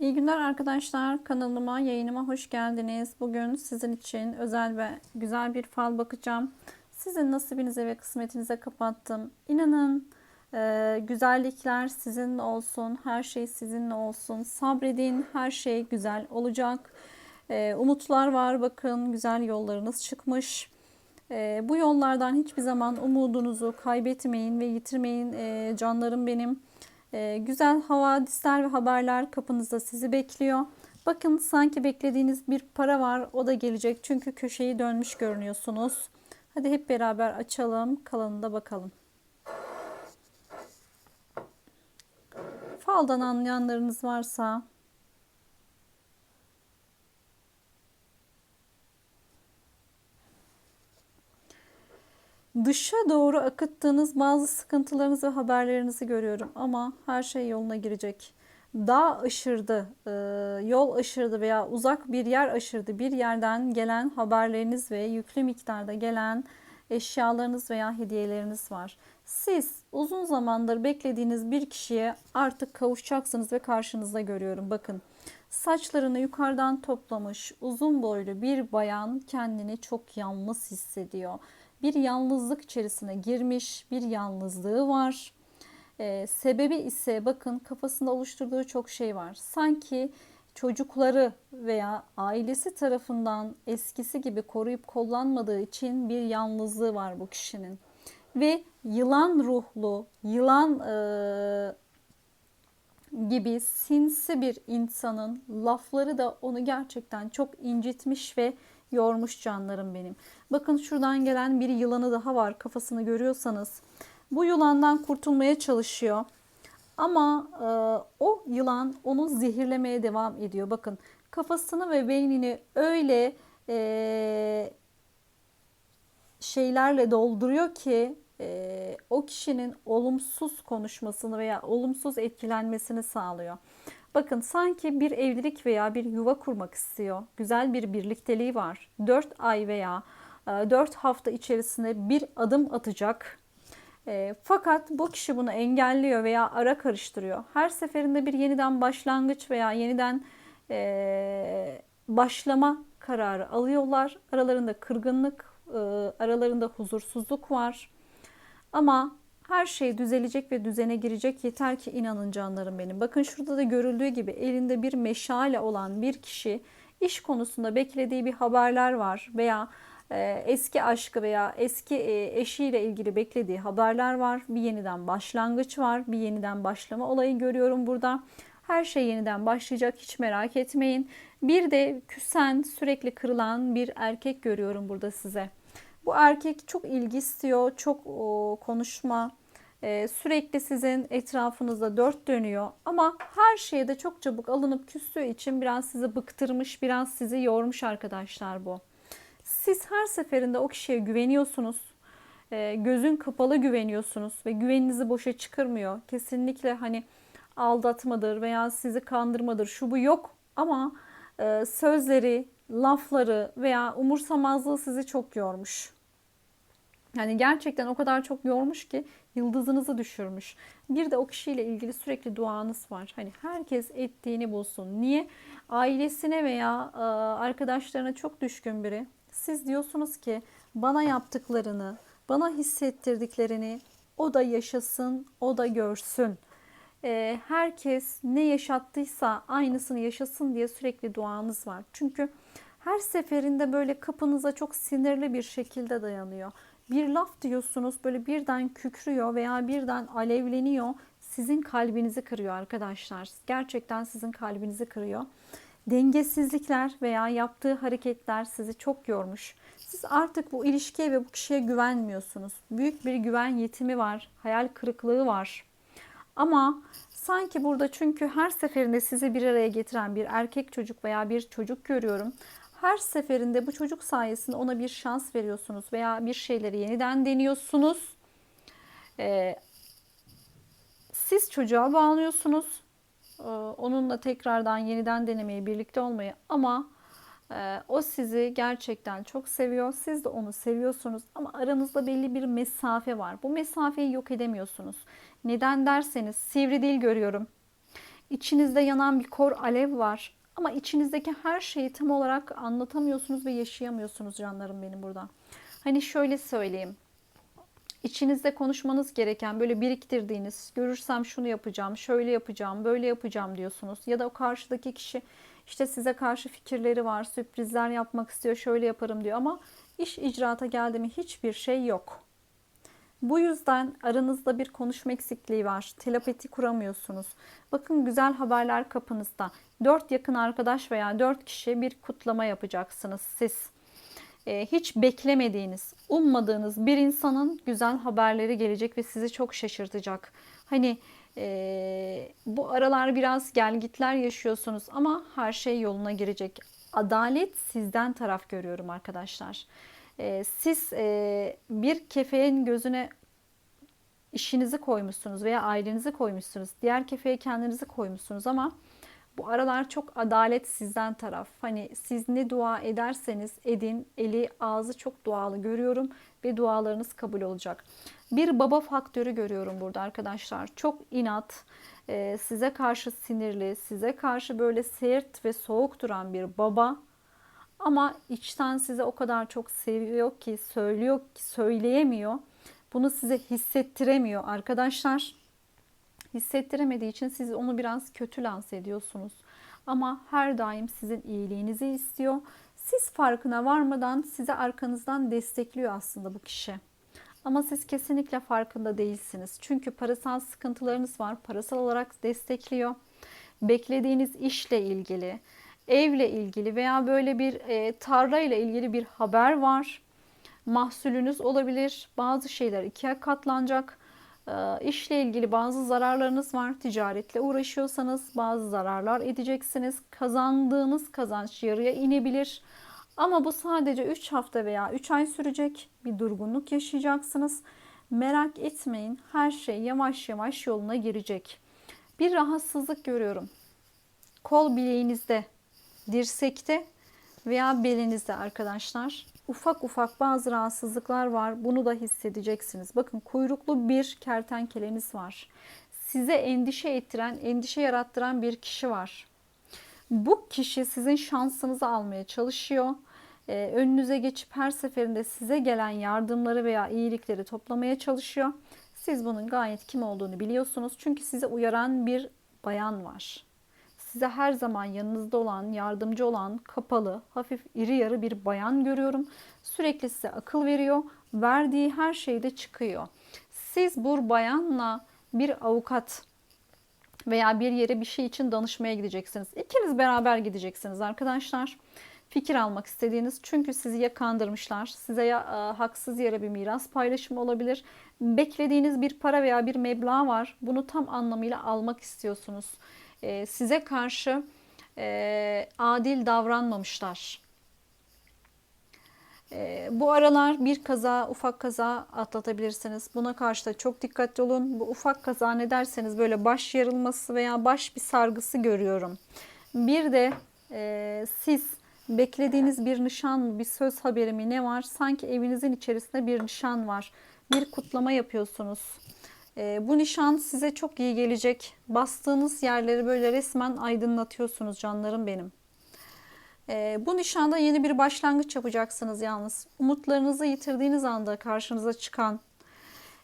İyi günler arkadaşlar. Kanalıma, yayınıma hoş geldiniz. Bugün sizin için özel ve güzel bir fal bakacağım. Sizin nasibinize ve kısmetinize kapattım. İnanın e, güzellikler sizinle olsun. Her şey sizinle olsun. Sabredin. Her şey güzel olacak. E, umutlar var. Bakın güzel yollarınız çıkmış. E, bu yollardan hiçbir zaman umudunuzu kaybetmeyin ve yitirmeyin e, canlarım benim. Ee, güzel havadisler ve haberler kapınızda sizi bekliyor. Bakın sanki beklediğiniz bir para var. O da gelecek. Çünkü köşeyi dönmüş görünüyorsunuz. Hadi hep beraber açalım. Kalanında bakalım. Faldan anlayanlarınız varsa Dışa doğru akıttığınız bazı sıkıntılarınızı ve haberlerinizi görüyorum ama her şey yoluna girecek. Dağ aşırdı, e, yol aşırdı veya uzak bir yer aşırdı. Bir yerden gelen haberleriniz ve yüklü miktarda gelen eşyalarınız veya hediyeleriniz var. Siz uzun zamandır beklediğiniz bir kişiye artık kavuşacaksınız ve karşınızda görüyorum. Bakın saçlarını yukarıdan toplamış uzun boylu bir bayan kendini çok yalnız hissediyor bir yalnızlık içerisine girmiş, bir yalnızlığı var. Ee, sebebi ise bakın kafasında oluşturduğu çok şey var. Sanki çocukları veya ailesi tarafından eskisi gibi koruyup kollanmadığı için bir yalnızlığı var bu kişinin. Ve yılan ruhlu, yılan e, gibi sinsi bir insanın lafları da onu gerçekten çok incitmiş ve yormuş canlarım benim. Bakın şuradan gelen bir yılanı daha var kafasını görüyorsanız. Bu yılandan kurtulmaya çalışıyor. Ama e, o yılan onu zehirlemeye devam ediyor. Bakın kafasını ve beynini öyle e, şeylerle dolduruyor ki e, o kişinin olumsuz konuşmasını veya olumsuz etkilenmesini sağlıyor. Bakın sanki bir evlilik veya bir yuva kurmak istiyor. Güzel bir birlikteliği var. 4 ay veya 4 e, hafta içerisinde bir adım atacak. E, fakat bu kişi bunu engelliyor veya ara karıştırıyor. Her seferinde bir yeniden başlangıç veya yeniden e, başlama kararı alıyorlar. Aralarında kırgınlık, aralarında huzursuzluk var. Ama her şey düzelecek ve düzene girecek yeter ki inanın canlarım benim. Bakın şurada da görüldüğü gibi elinde bir meşale olan bir kişi iş konusunda beklediği bir haberler var veya e, eski aşkı veya eski e, eşiyle ilgili beklediği haberler var. Bir yeniden başlangıç var. Bir yeniden başlama olayı görüyorum burada. Her şey yeniden başlayacak hiç merak etmeyin. Bir de küsen sürekli kırılan bir erkek görüyorum burada size. Bu erkek çok ilgi istiyor, çok o, konuşma, e, sürekli sizin etrafınızda dört dönüyor. Ama her şeye de çok çabuk alınıp küstüğü için biraz sizi bıktırmış, biraz sizi yormuş arkadaşlar bu. Siz her seferinde o kişiye güveniyorsunuz. E, gözün kapalı güveniyorsunuz ve güveninizi boşa çıkarmıyor. Kesinlikle hani aldatmadır veya sizi kandırmadır şu bu yok ama e, sözleri, lafları veya umursamazlığı sizi çok yormuş. Yani gerçekten o kadar çok yormuş ki yıldızınızı düşürmüş. Bir de o kişiyle ilgili sürekli duanız var. Hani herkes ettiğini bulsun. Niye? Ailesine veya e, arkadaşlarına çok düşkün biri. Siz diyorsunuz ki bana yaptıklarını, bana hissettirdiklerini o da yaşasın, o da görsün. E, herkes ne yaşattıysa aynısını yaşasın diye sürekli duanız var. Çünkü her seferinde böyle kapınıza çok sinirli bir şekilde dayanıyor bir laf diyorsunuz böyle birden kükrüyor veya birden alevleniyor. Sizin kalbinizi kırıyor arkadaşlar. Gerçekten sizin kalbinizi kırıyor. Dengesizlikler veya yaptığı hareketler sizi çok yormuş. Siz artık bu ilişkiye ve bu kişiye güvenmiyorsunuz. Büyük bir güven yetimi var, hayal kırıklığı var. Ama sanki burada çünkü her seferinde sizi bir araya getiren bir erkek çocuk veya bir çocuk görüyorum her seferinde bu çocuk sayesinde ona bir şans veriyorsunuz veya bir şeyleri yeniden deniyorsunuz. Ee, siz çocuğa bağlıyorsunuz. Ee, onunla tekrardan yeniden denemeyi, birlikte olmayı ama e, o sizi gerçekten çok seviyor. Siz de onu seviyorsunuz ama aranızda belli bir mesafe var. Bu mesafeyi yok edemiyorsunuz. Neden derseniz sivri dil görüyorum. İçinizde yanan bir kor alev var. Ama içinizdeki her şeyi tam olarak anlatamıyorsunuz ve yaşayamıyorsunuz canlarım benim burada. Hani şöyle söyleyeyim. İçinizde konuşmanız gereken böyle biriktirdiğiniz, görürsem şunu yapacağım, şöyle yapacağım, böyle yapacağım diyorsunuz. Ya da o karşıdaki kişi işte size karşı fikirleri var, sürprizler yapmak istiyor, şöyle yaparım diyor ama iş icraata geldi mi hiçbir şey yok. Bu yüzden aranızda bir konuşma eksikliği var. Telepati kuramıyorsunuz. Bakın güzel haberler kapınızda. Dört yakın arkadaş veya dört kişi bir kutlama yapacaksınız siz. Ee, hiç beklemediğiniz, ummadığınız bir insanın güzel haberleri gelecek ve sizi çok şaşırtacak. Hani e, bu aralar biraz gelgitler yaşıyorsunuz ama her şey yoluna girecek. Adalet sizden taraf görüyorum arkadaşlar. Ee, siz e, bir kefenin gözüne işinizi koymuşsunuz veya ailenizi koymuşsunuz. Diğer kefeye kendinizi koymuşsunuz ama bu aralar çok adalet sizden taraf. Hani siz ne dua ederseniz edin, eli ağzı çok dualı görüyorum ve dualarınız kabul olacak. Bir baba faktörü görüyorum burada arkadaşlar. Çok inat, e, size karşı sinirli, size karşı böyle sert ve soğuk duran bir baba. Ama içten size o kadar çok seviyor ki, söylüyor ki, söyleyemiyor. Bunu size hissettiremiyor arkadaşlar. Hissettiremediği için siz onu biraz kötü lanse ediyorsunuz. Ama her daim sizin iyiliğinizi istiyor. Siz farkına varmadan size arkanızdan destekliyor aslında bu kişi. Ama siz kesinlikle farkında değilsiniz. Çünkü parasal sıkıntılarınız var. Parasal olarak destekliyor. Beklediğiniz işle ilgili, evle ilgili veya böyle bir e, tarla ile ilgili bir haber var. Mahsulünüz olabilir. Bazı şeyler ikiye katlanacak. E, işle ilgili bazı zararlarınız var. Ticaretle uğraşıyorsanız bazı zararlar edeceksiniz. Kazandığınız kazanç yarıya inebilir. Ama bu sadece 3 hafta veya 3 ay sürecek bir durgunluk yaşayacaksınız. Merak etmeyin her şey yavaş yavaş yoluna girecek. Bir rahatsızlık görüyorum. Kol bileğinizde, dirsekte veya belinizde arkadaşlar. Ufak ufak bazı rahatsızlıklar var. Bunu da hissedeceksiniz. Bakın kuyruklu bir kertenkeleniz var. Size endişe ettiren, endişe yarattıran bir kişi var. Bu kişi sizin şansınızı almaya çalışıyor. Ee, önünüze geçip her seferinde size gelen yardımları veya iyilikleri toplamaya çalışıyor. Siz bunun gayet kim olduğunu biliyorsunuz. Çünkü size uyaran bir bayan var. Size her zaman yanınızda olan, yardımcı olan, kapalı, hafif iri yarı bir bayan görüyorum. Sürekli size akıl veriyor. Verdiği her şeyde çıkıyor. Siz bu bayanla bir avukat veya bir yere bir şey için danışmaya gideceksiniz. İkiniz beraber gideceksiniz arkadaşlar. Fikir almak istediğiniz çünkü sizi ya kandırmışlar, size ya e, haksız yere bir miras paylaşımı olabilir. Beklediğiniz bir para veya bir meblağ var. Bunu tam anlamıyla almak istiyorsunuz. E, size karşı e, adil davranmamışlar. E, bu aralar bir kaza, ufak kaza atlatabilirsiniz. Buna karşı da çok dikkatli olun. Bu ufak kaza ne derseniz böyle baş yarılması veya baş bir sargısı görüyorum. Bir de e, siz beklediğiniz bir nişan, bir söz haberi mi ne var? Sanki evinizin içerisinde bir nişan var. Bir kutlama yapıyorsunuz. E, bu nişan size çok iyi gelecek. Bastığınız yerleri böyle resmen aydınlatıyorsunuz canlarım benim. E, bu nişanda yeni bir başlangıç yapacaksınız yalnız. Umutlarınızı yitirdiğiniz anda karşınıza çıkan.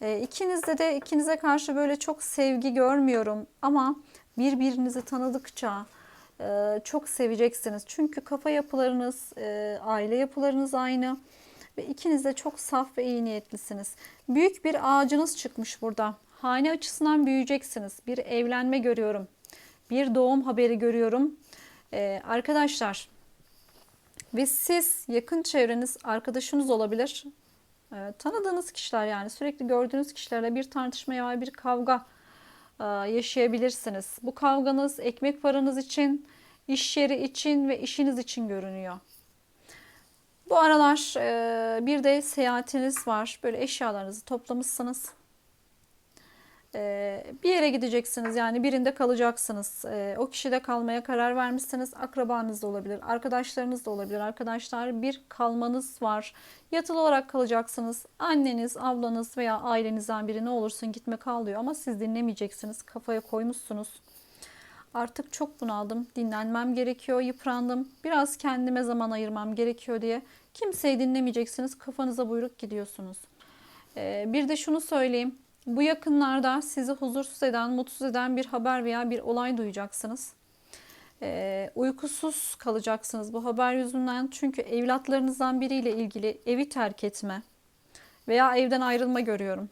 E, ikinizde de ikinize karşı böyle çok sevgi görmüyorum ama birbirinizi tanıdıkça e, çok seveceksiniz. Çünkü kafa yapılarınız, e, aile yapılarınız aynı ve ikiniz de çok saf ve iyi niyetlisiniz. Büyük bir ağacınız çıkmış burada. Hane açısından büyüyeceksiniz. Bir evlenme görüyorum. Bir doğum haberi görüyorum. Ee, arkadaşlar ve siz yakın çevreniz arkadaşınız olabilir. Ee, tanıdığınız kişiler yani sürekli gördüğünüz kişilerle bir tartışma veya bir kavga e, yaşayabilirsiniz. Bu kavganız ekmek paranız için, iş yeri için ve işiniz için görünüyor. Bu aralar e, bir de seyahatiniz var. Böyle eşyalarınızı toplamışsınız. E, bir yere gideceksiniz yani birinde kalacaksınız. E, o kişide kalmaya karar vermişsiniz. Akrabanız da olabilir, arkadaşlarınız da olabilir. Arkadaşlar bir kalmanız var. Yatılı olarak kalacaksınız. Anneniz, ablanız veya ailenizden biri ne olursun gitme kal diyor ama siz dinlemeyeceksiniz. Kafaya koymuşsunuz. Artık çok bunaldım. Dinlenmem gerekiyor, yıprandım. Biraz kendime zaman ayırmam gerekiyor diye kimseyi dinlemeyeceksiniz. Kafanıza buyruk gidiyorsunuz. Ee, bir de şunu söyleyeyim. Bu yakınlarda sizi huzursuz eden, mutsuz eden bir haber veya bir olay duyacaksınız. Ee, uykusuz kalacaksınız bu haber yüzünden. Çünkü evlatlarınızdan biriyle ilgili evi terk etme veya evden ayrılma görüyorum.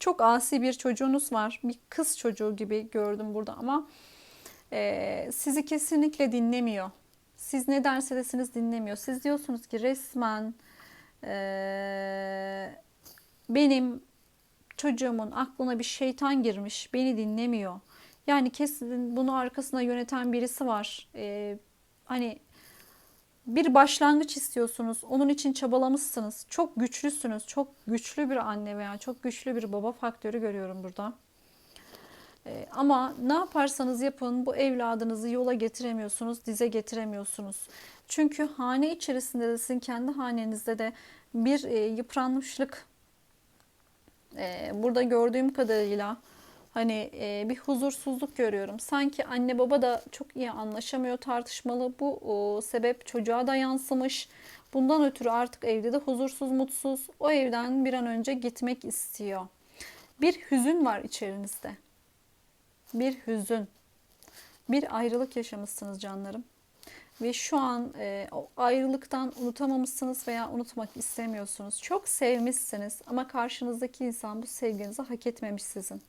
Çok asi bir çocuğunuz var. Bir kız çocuğu gibi gördüm burada ama e, sizi kesinlikle dinlemiyor. Siz ne derse desiniz dinlemiyor. Siz diyorsunuz ki resmen e, benim çocuğumun aklına bir şeytan girmiş. Beni dinlemiyor. Yani kesin bunu arkasına yöneten birisi var. E, hani bir başlangıç istiyorsunuz. Onun için çabalamışsınız. Çok güçlüsünüz. Çok güçlü bir anne veya çok güçlü bir baba faktörü görüyorum burada. Ee, ama ne yaparsanız yapın bu evladınızı yola getiremiyorsunuz, dize getiremiyorsunuz. Çünkü hane içerisinde de sizin kendi hanenizde de bir e, yıpranmışlık e, burada gördüğüm kadarıyla Hani e, bir huzursuzluk görüyorum. Sanki anne baba da çok iyi anlaşamıyor, tartışmalı. Bu o, sebep çocuğa da yansımış. Bundan ötürü artık evde de huzursuz, mutsuz. O evden bir an önce gitmek istiyor. Bir hüzün var içerinizde. Bir hüzün. Bir ayrılık yaşamışsınız canlarım. Ve şu an e, o ayrılıktan unutamamışsınız veya unutmak istemiyorsunuz. Çok sevmişsiniz ama karşınızdaki insan bu sevginizi hak etmemiş sizin.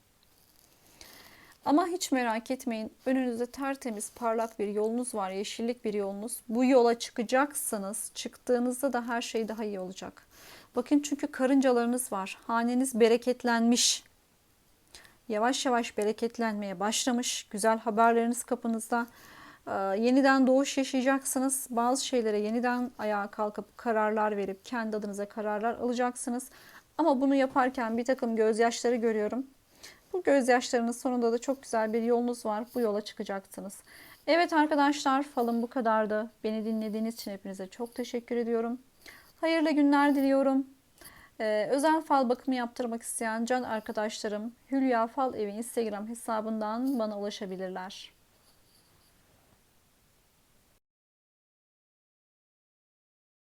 Ama hiç merak etmeyin. Önünüzde tertemiz, parlak bir yolunuz var. Yeşillik bir yolunuz. Bu yola çıkacaksınız. Çıktığınızda da her şey daha iyi olacak. Bakın çünkü karıncalarınız var. Haneniz bereketlenmiş. Yavaş yavaş bereketlenmeye başlamış. Güzel haberleriniz kapınızda. Ee, yeniden doğuş yaşayacaksınız. Bazı şeylere yeniden ayağa kalkıp kararlar verip kendi adınıza kararlar alacaksınız. Ama bunu yaparken bir takım gözyaşları görüyorum. Bu gözyaşlarının sonunda da çok güzel bir yolunuz var. Bu yola çıkacaksınız. Evet arkadaşlar falım bu kadardı. Beni dinlediğiniz için hepinize çok teşekkür ediyorum. Hayırlı günler diliyorum. Ee, özel fal bakımı yaptırmak isteyen can arkadaşlarım Hülya Fal Evi Instagram hesabından bana ulaşabilirler.